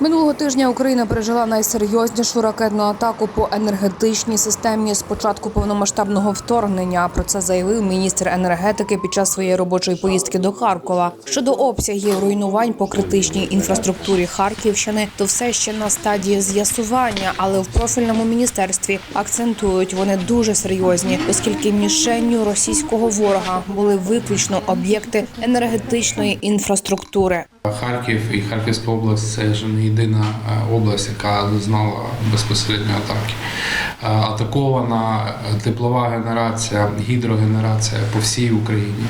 Минулого тижня Україна пережила найсерйознішу ракетну атаку по енергетичній системі з початку повномасштабного вторгнення. Про це заявив міністр енергетики під час своєї робочої поїздки до Харкова. Щодо обсягів руйнувань по критичній інфраструктурі Харківщини, то все ще на стадії з'ясування, але в профільному міністерстві акцентують вони дуже серйозні, оскільки мішенню російського ворога були виключно об'єкти енергетичної інфраструктури. Харків і Харківська область це ж не єдина е, область, яка зазнала безпосередньо атаки. Е, Атакована теплова генерація, гідрогенерація по всій Україні.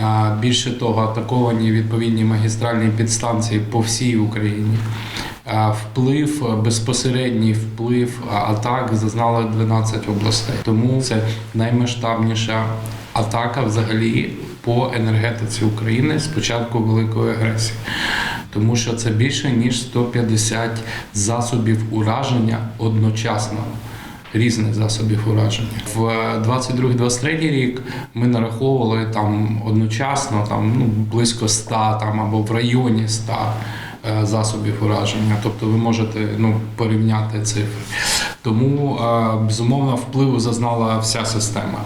Е, Більше того, атаковані відповідні магістральні підстанції по всій Україні. Вплив, безпосередній вплив атак зазнали 12 областей. Тому це наймасштабніша атака взагалі по енергетиці України з початку великої агресії, тому що це більше ніж 150 засобів ураження одночасно. Різних засобів ураження. В 22-23 рік ми нараховували там одночасно там ну близько 100 там або в районі 100 е, засобів ураження. Тобто ви можете ну порівняти цифри. Тому е, безумовно впливу зазнала вся система.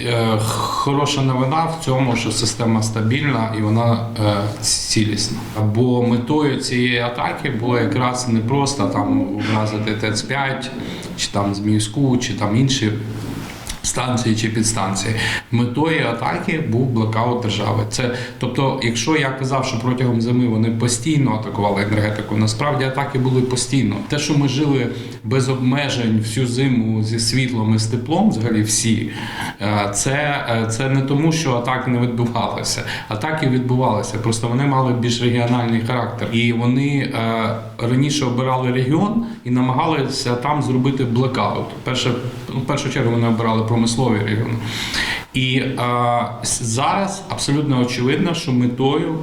Е, Хороша новина в цьому, що система стабільна і вона е, цілісна. Бо метою цієї атаки було якраз не просто там вразити ТЕЦ-5, чи там Зміївську, чи там інші станції чи підстанції. Метою атаки був блокаут держави. Це тобто, якщо я казав, що протягом зими вони постійно атакували енергетику, насправді атаки були постійно. Те, що ми жили без обмежень всю зиму зі світлом і з теплом, взагалі всі, е, це, е, це не тому, що атаки не відбувалися. Атаки відбувалися, просто вони мали більш регіональний характер. І вони е, раніше обирали регіон і намагалися там зробити блекаут. Перше, ну, першу чергу вони обирали промислові регіони. І е, зараз абсолютно очевидно, що метою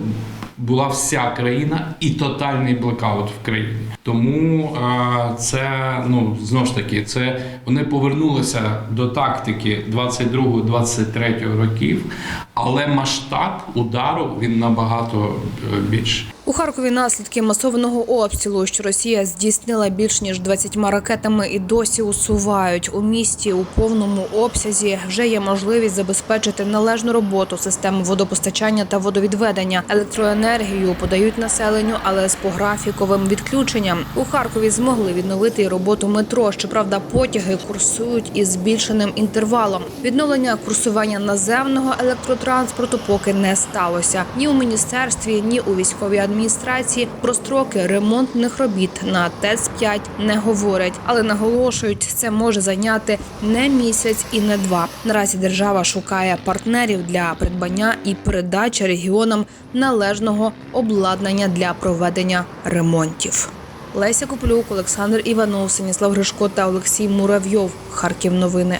була вся країна і тотальний блекаут в країні. Тому е, це ну знову ж таки, це вони повернулися до тактики 22-23 років, але масштаб удару він набагато е, більший. У Харкові наслідки масованого обстрілу, що Росія здійснила більш ніж 20 ракетами, і досі усувають у місті у повному обсязі. Вже є можливість забезпечити належну роботу системи водопостачання та водовідведення. Електроенергію подають населенню, але з пографіковим відключенням. У Харкові змогли відновити роботу метро. Щоправда, потяги курсують із збільшеним інтервалом. Відновлення курсування наземного електротранспорту поки не сталося ні у міністерстві, ні у військовій адміністрації. Про строки ремонтних робіт на ТЕЦ 5 не говорять, але наголошують, це може зайняти не місяць і не два. Наразі держава шукає партнерів для придбання і передачі регіонам належного обладнання для проведення ремонтів. Леся Куплюк, Олександр Іванов, Станіслав Гришко та Олексій Муравйов. Харків новини.